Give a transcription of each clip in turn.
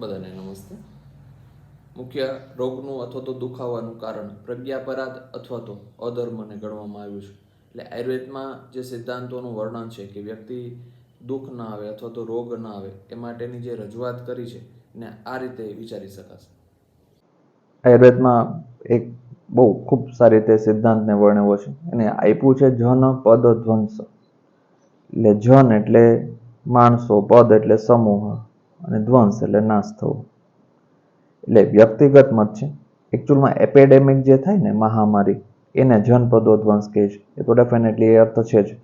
બધાને નમસ્તે. મુખ્ય રોગનું અથવા તો દુખાવાનું કારણ પ્રજ્ઞાપરાધ અથવા તો અધર્મને ગણવામાં આવ્યું છે. એટલે આયુર્વેદમાં જે સિદ્ધાંતોનું વર્ણન છે કે વ્યક્તિ દુઃખ ના આવે અથવા તો રોગ ના આવે એ માટેની જે રજૂઆત કરી છે ને આ રીતે વિચારી શકાશે. આયુર્વેદમાં એક બહુ ખૂબ સારી રીતે સિદ્ધાંતને વર્ણવ્યો છે. અને આપ્યું છે જન પદ ધ્વંસ. એટલે જન એટલે માણસો, પદ એટલે સમૂહ. અને ધ્વંસ એટલે નાશ થવો. એટલે વ્યક્તિગત મત છે. એકચ્યુઅલમાં એપેડેમિક જે થાય ને મહામારી, એને જનપદો ધ્વંસ કહે છે. એ તો ડેફિનેટલી એ અર્થ છે જ.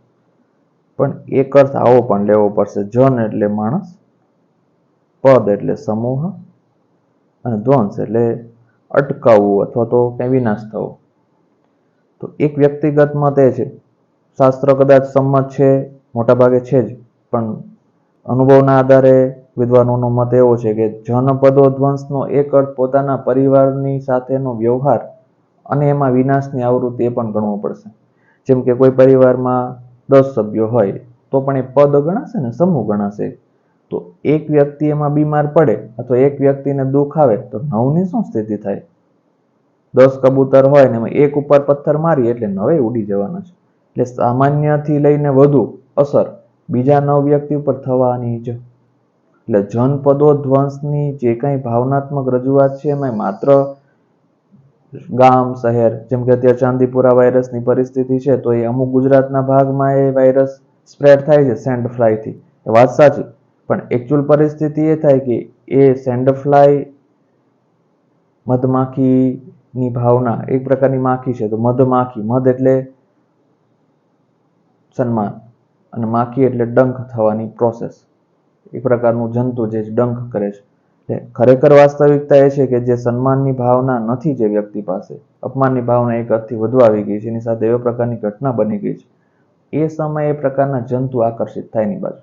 પણ એક અર્થ આવો પણ લેવો પડશે. જન એટલે માણસ, પદ એટલે સમૂહ અને ધ્વંસ એટલે અટકાવવું અથવા તો કંઈ વિનાશ થવો. તો એક વ્યક્તિગત મત એ છે. શાસ્ત્ર કદાચ સંમત છે, મોટાભાગે છે જ. પણ અનુભવના આધારે વિદ્વાનોનો મત એવો છે કે જનપદો ધ્વંસનો એક અર્થ પોતાના પરિવારની સાથેનો વ્યવહાર અને એમાં વિનાશની આવૃત્તિ એ પણ ગણવો પડશે. જેમ કે કોઈ પરિવારમાં દસ સભ્યો હોય, તો પણ એ પદ ગણાશે ને સમૂહ ગણાશે. તો એક વ્યક્તિ એમાં બીમાર પડે અથવા એક વ્યક્તિને દુઃખ આવે, તો નવની શું સ્થિતિ થાય? દસ કબૂતર હોય ને એમાં એક ઉપર પથ્થર મારી એટલે નવે ઉડી જવાના છે. એટલે સામાન્યથી લઈને વધુ અસર બીજા નવ વ્યક્તિ ઉપર થવાની જ. એટલે જનપદો ધ્વંસની જે કંઈ ભાવનાત્મક રજૂઆત છે એમાં માત્ર ગામ, શહેર, જેમ કે અત્યારે ચાંદીપુરા વાયરસની પરિસ્થિતિ છે, તો એ અમુક ગુજરાતના ભાગમાં એ વાયરસ સ્પ્રેડ થાય છે સેન્ડ ફ્લાયથી. એ વાત સાચી. પણ એકચ્યુઅલ પરિસ્થિતિ એ થાય કે એ સેન્ડ ફ્લાય મધમાખીની ભાવના એક પ્રકારની માખી છે, તો મધમાખી, મધ એટલે સન્માન. અને માખી એટલે ડંખ થવાની પ્રોસેસ એક પ્રકારનું જંતુ જે ડંખ કરે છે. એટલે ખરેખર વાસ્તવિકતા એ છે કે જે સન્માનની ભાવના નથી જે વ્યક્તિ પાસે, અપમાનની ભાવના એક હદથી વધુ આવી ગઈ છે, એની સાથે એવા પ્રકારની ઘટના બની ગઈ છે. એ સમયે એ પ્રકારના જંતુ આકર્ષિત થાય એની બાજુ.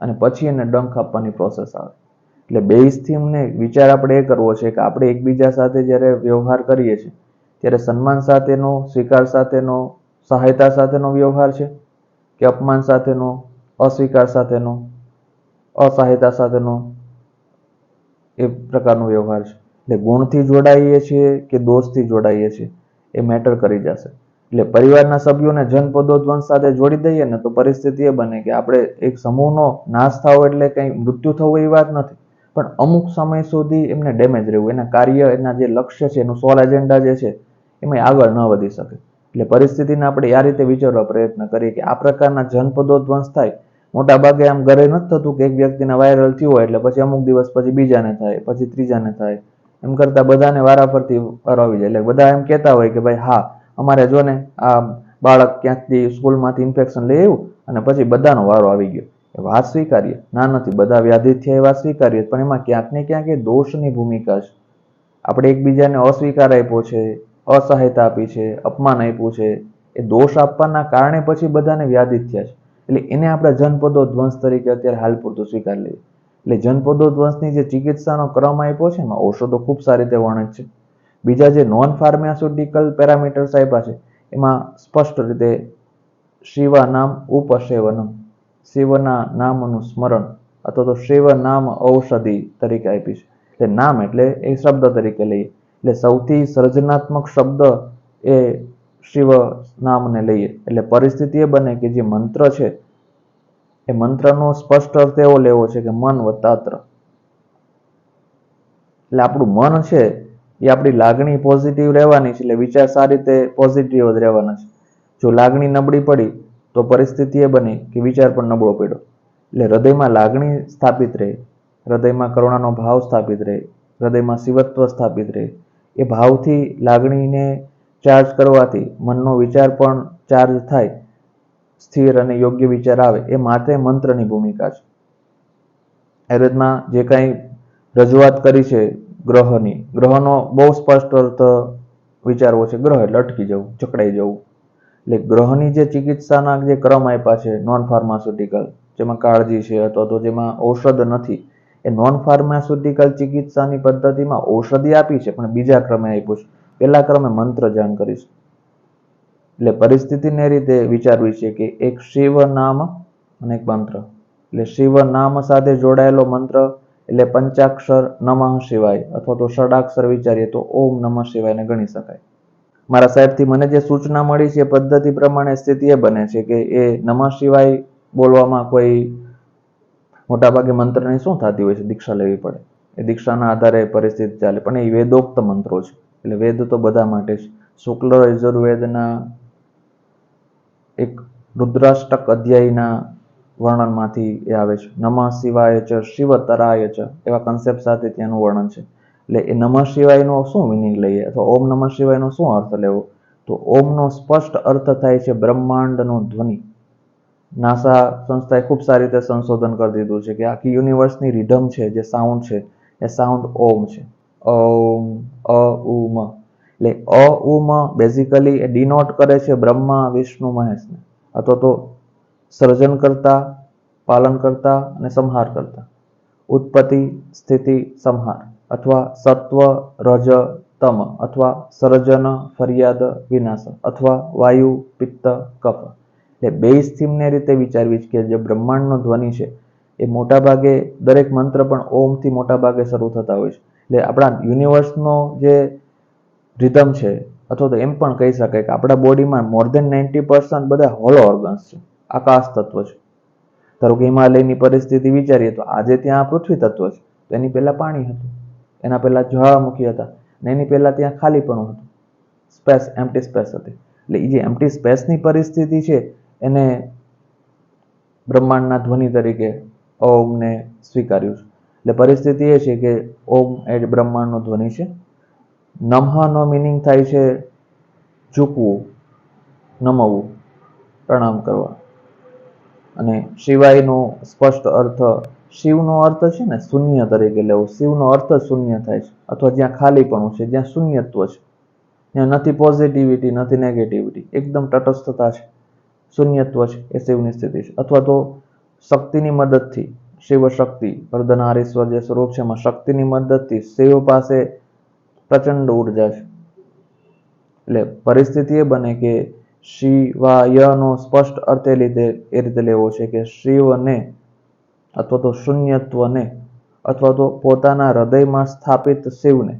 અને પછી એને ડંખ આપવાની પ્રોસેસ આવે. એટલે બેઇઝથી અમને વિચાર આપણે એ કરવો છે કે આપણે એકબીજા સાથે જ્યારે વ્યવહાર કરીએ છીએ, ત્યારે સન્માન સાથેનો, સ્વીકાર સાથેનો, સહાયતા સાથેનો વ્યવહાર છે. કે અપમાન સાથેનો, અસ્વીકાર સાથેનો, અસહાયતા સાથેનો એ પ્રકારનો વ્યવહાર છે. એટલે ગુણથી જોડાઈએ છીએ કે દોષથી જોડાઈએ છીએ એ મેટર કરી જશે. એટલે પરિવારના સભ્યોને જનપદો ધ્વંસ સાથે જોડી દઈએ ને તો પરિસ્થિતિ એ બને કે આપણે એક સમૂહનો નાશ થવો એટલે કંઈ મૃત્યુ થવું એ વાત નથી. પણ અમુક સમય સુધી એમને ડેમેજ રહેવું. એના કાર્ય, એના જે લક્ષ્ય છે, એનું સોલ એજન્ડા જે છે, એમાં આગળ ન વધી શકે. એટલે પરિસ્થિતિને આપણે આ રીતે વિચારવા પ્રયત્ન કરીએ કે આ પ્રકારના જનપદો ધ્વંસ થાય. મોટા ભાગે આમ ઘરે નથી થતું કે એક વ્યક્તિને વાયરલ થયું હોય એટલે પછી અમુક દિવસ પછી બીજાને થાય, પછી ત્રીજાને થાય. એમ કરતા બધાને વારાફરતી વારો આવી જાય. એટલે બધા એમ કહેતા હોય કે ભાઈ હા, અમારે જો ને આ બાળક ક્યાંકથી સ્કૂલમાંથી ઇન્ફેક્શન લઈ આવ્યું અને પછી બધાનો વારો આવી ગયો. એ વાત સ્વીકારીએ. ના નથી, બધા વ્યાધિત થયા એ વાત સ્વીકારીએ પણ એમાં ક્યાંક ને ક્યાંક એ દોષની ભૂમિકા છે. આપણે એકબીજાને અસ્વીકાર આપ્યો છે. અસહાયતા આપી છે, અપમાન આપ્યું છે, એ દોષ આપવાના કારણે પછી બધાને વ્યાધિત થયા છે. એટલે એને આપણે જનપદો ધ્વંસ તરીકે અત્યારે હાલ પૂરતું સ્વીકાર લઈએ. એટલે જનપદો ધ્વંસની જે ચિકિત્સાનો ક્રમ આપ્યો છે, એમાં ઔષધો ખૂબ સારી રીતે વર્ણિત છે. બીજા જે નોન ફાર્માસ્યુટિકલ પેરામીટર્સ આપ્યા છે, એમાં સ્પષ્ટ રીતે શિવ નામ ઉપસેવનમ શિવના નામનું સ્મરણ અથવા તો શિવ નામ ઔષધિ તરીકે આપી છે. એટલે નામ એટલે એ શબ્દ તરીકે લઈએ. એટલે સૌથી સર્જનાત્મક શબ્દ એ શિવ નામને લઈએ. એટલે પરિસ્થિતિ એ બને કે જે મંત્ર છે, એ મંત્રનો સ્પષ્ટ અર્થ એવો લેવો છે કે મન વત્તાત્ર એટલે આપણું મન છે, એ આપણી લાગણી પોઝિટિવ રહેવાની છે, એટલે વિચાર સારી રીતે પોઝિટિવ જ રહેવાના છે. જો લાગણી નબળી પડી, તો પરિસ્થિતિ એ બની કે વિચાર પણ નબળો પડ્યો. એટલે હૃદયમાં લાગણી સ્થાપિત રહે, હૃદયમાં કરુણાનો ભાવ સ્થાપિત રહે, હૃદયમાં શિવત્વ સ્થાપિત રહે. એ ભાવથી લાગણીને ચાર્જ કરવાથી મનનો વિચાર પણ ચાર્જ થાય, સ્થિર અને યોગ્ય વિચાર આવે, એ માટે મંત્રની ભૂમિકા છે. આયુર્વેદમાં જે કાંઈ રજૂઆત કરી છે ગ્રહની, ગ્રહનો બહુ સ્પષ્ટ અર્થ વિચારવો છે, ગ્રહ એટલે અટકી જવું, જકડાઈ જવું. એટલે ગ્રહની જે ચિકિત્સાના જે ક્રમ આપ્યા છે નોન ફાર્માસ્યુટિકલ જેમાં કાળજી છે અથવા તો જેમાં ઔષધ નથી એ નોન ફાર્માસ્યુટિકલ ચિકિત્સાની પદ્ધતિમાં ઔષધિ આપી છે, પણ બીજા ક્રમે આપ્યું છે. પહેલા ક્રમે મંત્ર જાણ કરીશ. એટલે પરિસ્થિતિને રીતે વિચારવી છે કે એક શિવ નામ અને એક મંત્ર. એટલે શિવ નામ સાથે જોડાયેલો મંત્ર, એટલે પંચાક્ષર નમઃ શિવાય, અથવા તો ષડાક્ષર વિચારીએ તો ઓમ નમઃ શિવાયને ગણી શકાય. મારા સાહેબથી મને જે સૂચના મળી છે પદ્ધતિ પ્રમાણે સ્થિતિ એ બને છે કે એ નમઃ શિવાય બોલવામાં કોઈ મોટાભાગે મંત્રની શું થતી હોય છે? દીક્ષા લેવી પડે. એ દીક્ષાના આધારે પરિસ્થિતિ ચાલે. પણ એ વેદોક્ત મંત્રો છે. એટલે વેદ તો બધા માટે છે. શુક્લ યજુર્વેદના એક રુદ્રાષ્ટક અધ્યાયના વર્ણનમાંથી એ આવે છે. નમઃ શિવાય ચ શિવતરાય ચ એવા કન્સેપ્ટ સાથે ત્યાંનું વર્ણન છે. એટલે એ નમઃ શિવાયનો શું મિનિંગ લઈએ? અથવા ઓમ નમઃ શિવાયનો શું અર્થ લેવો? તો ઓમનો સ્પષ્ટ અર્થ થાય છે બ્રહ્માંડનો ધ્વનિ. નાસા સંસ્થાએ ખૂબ સારી રીતે સંશોધન કરી દીધું છે કે આખી યુનિવર્સની રિધમ છે, જે સાઉન્ડ છે, એ સાઉન્ડ ઓમ છે. ઓમ, અ, ઉ, મ. એટલે અ, ઉ, મ બેઝિકલી એ ડિનોટ કરે છે બ્રહ્મા, વિષ્ણુ, મહેશને. અથવા તો સર્જન કરતા, પાલન કરતા અને સંહાર કરતા. ઉત્પત્તિ, સ્થિતિ, સંહાર. અથવા સત્વ, રજ, તમ. અથવા સર્જન, ફરિયાદ વિનાશ અથવા વાયુ, પિત્ત, કફ. એટલે બેઝ થીમને રીતે વિચારવી કે જે બ્રહ્માંડનો ધ્વનિ છે, એ મોટા ભાગે દરેક મંત્ર પણ ઓમથી મોટા ભાગે શરૂ થતા હોય છે. એટલે આપણા યુનિવર્સનો જે રિધમ છે, અથવા તો એમ પણ કહી શકાય કે આપણા બોડીમાં મોર દેન નાઇન્ટી પર્સન્ટ બધા હોલો ઓર્ગન્સ છે, આકાશ તત્વ છે. ધારો કે હિમાલયની પરિસ્થિતિ વિચારીએ તો આજે ત્યાં પૃથ્વી તત્વ છે, તો એની પહેલાં પાણી હતું, એના પહેલાં જ્વાળામુખી હતા ને એની પહેલાં ત્યાં ખાલીપણું હતું. સ્પેસ, એમ્પટી સ્પેસ હતી. એટલે એ જે એમ્પ્ટી સ્પેસની પરિસ્થિતિ છે એને બ્રહ્માંડના ધ્વનિ તરીકે ઓમને સ્વીકાર્યું છે. એટલે પરિસ્થિતિ એ છે કે ઓમ એ જ બ્રહ્માંડનો ધ્વનિ છે. નમઃનો મિનિંગ થાય છે ઝૂકવું, નમવું, પ્રણામ કરવા. અને શિવાયનો સ્પષ્ટ અર્થ, શિવનો અર્થ છે ને શૂન્ય તરીકે લેવો. શિવનો અર્થ શૂન્ય થાય છે. અથવા જ્યાં ખાલીપણું છે, જ્યાં શૂન્યત્વ છે. ત્યાં નથી પોઝિટિવિટી નથી નેગેટિવિટી એકદમ તટસ્થતા છે. શૂન્યત્વ છે એ શિવની સ્થિતિ છે. અથવા તો શક્તિની મદદથી શિવ શક્તિ વર્ધનારેશ્વર જે સ્વરૂપ છે, એમાં શક્તિની મદદથી શિવ પાસે પ્રચંડ ઊર્જા છે. એટલે પરિસ્થિતિ એ બને કે શિવાયનો સ્પષ્ટ અર્થ લીધે એ રીતે લેવો છે કે શિવને અથવા તો શૂન્યત્વને અથવા તો પોતાના હૃદયમાં સ્થાપિત શિવને.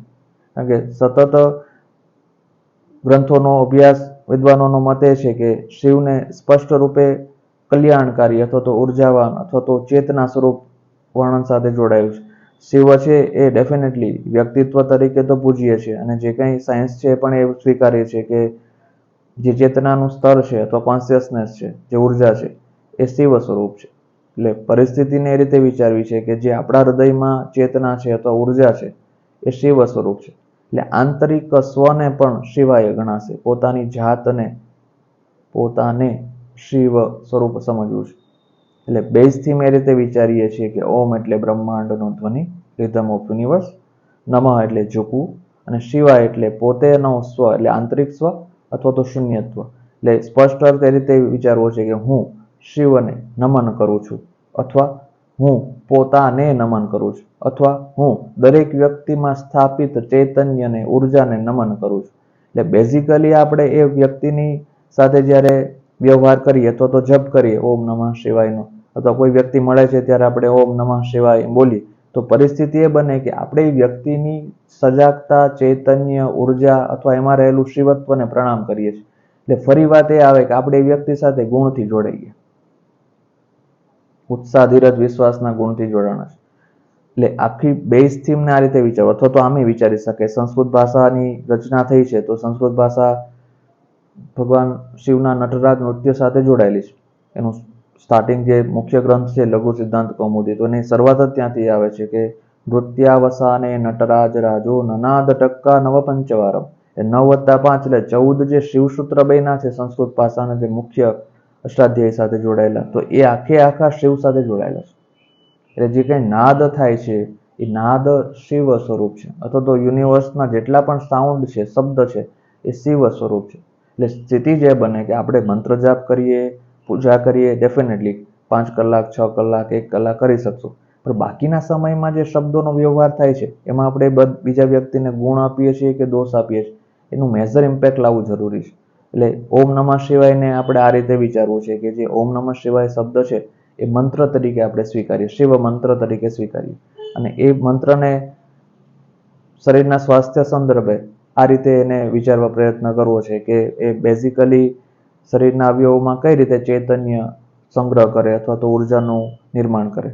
કારણ કે સતત ગ્રંથોનો અભ્યાસ વિદ્વાનોનો મત એ છે કે શિવને સ્પષ્ટ રૂપે કલ્યાણકારી અથવા તો ઉર્જાવાન અથવા તો ચેતના સ્વરૂપ વર્ણન સાથે જોડાયેલું છે. શિવ છે એ ડેફિનેટલી વ્યક્તિત્વ તરીકે તો પૂજીએ છીએ અને જે કંઈ સાયન્સ છે પણ એ સ્વીકારીએ છીએ કે જે ચેતનાનું સ્તર છે અથવા કોન્શિયસનેસ છે, જે ઊર્જા છે, એ શિવ સ્વરૂપ છે. એટલે પરિસ્થિતિને એ રીતે વિચારવી છે કે જે આપણા હૃદયમાં ચેતના છે અથવા ઊર્જા છે, એ શિવ સ્વરૂપ છે. એટલે આંતરિક સ્વને પણ શિવાય ગણાશે. પોતાની જાતને પોતાને શિવ સ્વરૂપ સમજવું છે. એટલે બેઝથી મેં રીતે વિચારીએ છીએ કે ઓમ એટલે બ્રહ્માંડનો ધ્વનિ, રિધમ ઓફ યુનિવર્સ, નમઃ એટલે ઝૂકવું, અને શિવાય એટલે પોતેનો સ્વ, એટલે આંતરિક સ્વ અથવા તો શૂન્યત્વ. એટલે સ્પષ્ટ રીતે વિચારવો છે કે હું શિવને નમન કરું છું અથવા હું પોતાને નમન કરું છું અથવા હું દરેક વ્યક્તિમાં સ્થાપિત ચૈતન્યને, ઉર્જાને નમન કરું છું. એટલે બેઝિકલી આપણે એ વ્યક્તિની સાથે જ્યારે વ્યવહાર કરીએ અથવા તો જપ કરીએ, ઓમ નમઃ શિવાયનો, અથવા કોઈ વ્યક્તિ મળે છે ત્યારે આપણે ઓમ નમઃ શિવાય બોલીએ, તો પરિસ્થિતિ એ બને કે આપણે વ્યક્તિની સજાગતા, ચૈતન્ય, ઊર્જા અથવા એમાં રહેલું શિવત્વને પ્રણામ કરીએ છીએ. એટલે ફરી વાત એ આવે કે આપણે એ વ્યક્તિ સાથે ગુણથી જોડાઈએ. ઉત્સાહ, ધીરજ, વિશ્વાસના ગુણથી જોડાણ છે એટલે આખી બેઝ થીમને આ રીતે વિચારો. અથવા તો આમે વિચારી શકે. સંસ્કૃત ભાષાની રચના થઈ છે તો સંસ્કૃત ભાષા ભગવાન શિવના નટરાજ નૃત્ય સાથે જોડાયેલી છે. એનું સ્ટાર્ટિંગ જે મુખ્ય ગ્રંથ છે, લઘુ સિદ્ધાંત કૌમુદી. તો એની શરૂઆત જ ત્યાંથી આવે છે કે નૃત્યાવસાને નટરાજ રાજો નનાદ ટક્કા નવ પંચવારમ. એ નવ વત્તા પાંચ એટલે ચૌદ જે શિવસૂત્ર બન્યા છે સંસ્કૃત ભાષાના જે મુખ્ય અષ્ટાધ્યાય સાથે જોડાયેલા. તો એ આખે આખા શિવ સાથે જોડાયેલા છે. એટલે જે કંઈ નાદ થાય છે, એ નાદ શિવ સ્વરૂપ છે. અથવા તો યુનિવર્સના જેટલા પણ સાઉન્ડ છે, શબ્દ છે, એ શિવ સ્વરૂપ છે. એટલે સ્થિતિ જે બને કે આપણે મંત્ર જાપ કરીએ, પૂજા કરીએ ડેફિનેટલી પાંચ કલાક, છ કલાક, એક કલાક કરી શકશું. પણ બાકીના સમયમાં જે શબ્દોનો વ્યવહાર થાય છે, એમાં આપણે બીજા વ્યક્તિને ગુણ આપીએ છીએ કે દોષ આપીએ છીએ. એનું મેજર ઇમ્પેક્ટ લાવવું જરૂરી છે. એટલે ઓમ નમઃ શિવાયને આપણે આ રીતે વિચારવું છે કે જે ઓમ નમઃ શિવાય શબ્દ છે, એ મંત્ર તરીકે આપણે સ્વીકારીએ, શિવ મંત્ર તરીકે સ્વીકારીએ. અને એ મંત્રને શરીરના સ્વાસ્થ્ય સંદર્ભે આ રીતે એને વિચારવા પ્રયત્ન કરવો છે કે એ બેઝિકલી શરીરના અવયવોમાં કઈ રીતે ચૈતન્ય સંગ્રહ કરે અથવા તો ઉર્જાનું નિર્માણ કરે.